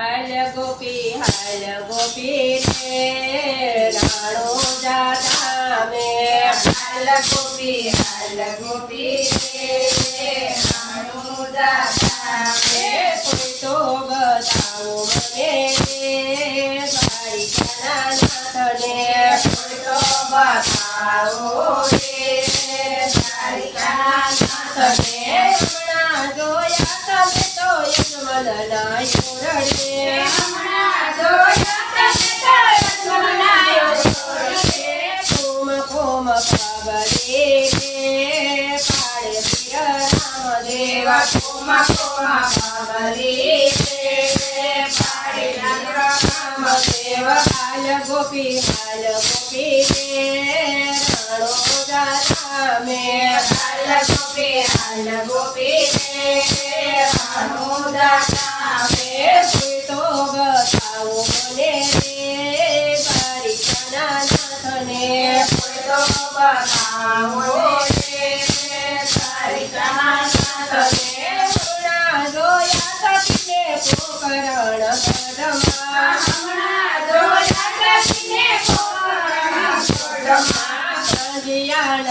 હલ ગોપી હલ ગોપી લાડો જાતા મે. હલ ગોપી હલ ગોપી લાડો જાતા મે. કોઈ તો બતાવો મને મારી કાનાથને કોઈ તો બતાવો રે મારી કાનાથને ગોપી હાલ ગોપી રે રણોદા મે હાલ ગોપી હાલ ગોપી રે રણોદા મે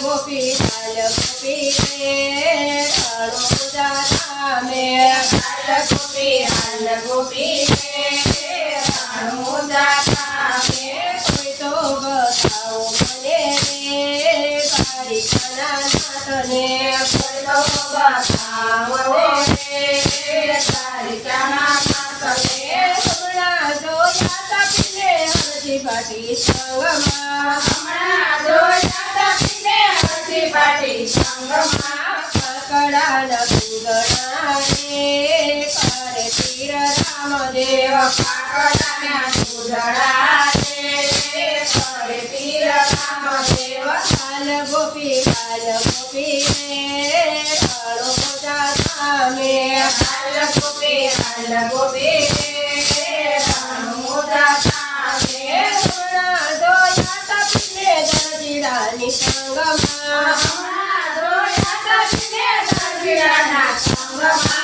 ગોપી લાલ ગોપી રે હરો રામે લાલ ગોપી લાલ ગોપી સંગમાં પકડાલ પૂજણાને તીર રામદેવ પકડાના પૂજણાને કરે તીર રામદેવ હાલ ગોપી હાલ Wow.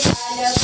Hallelujah.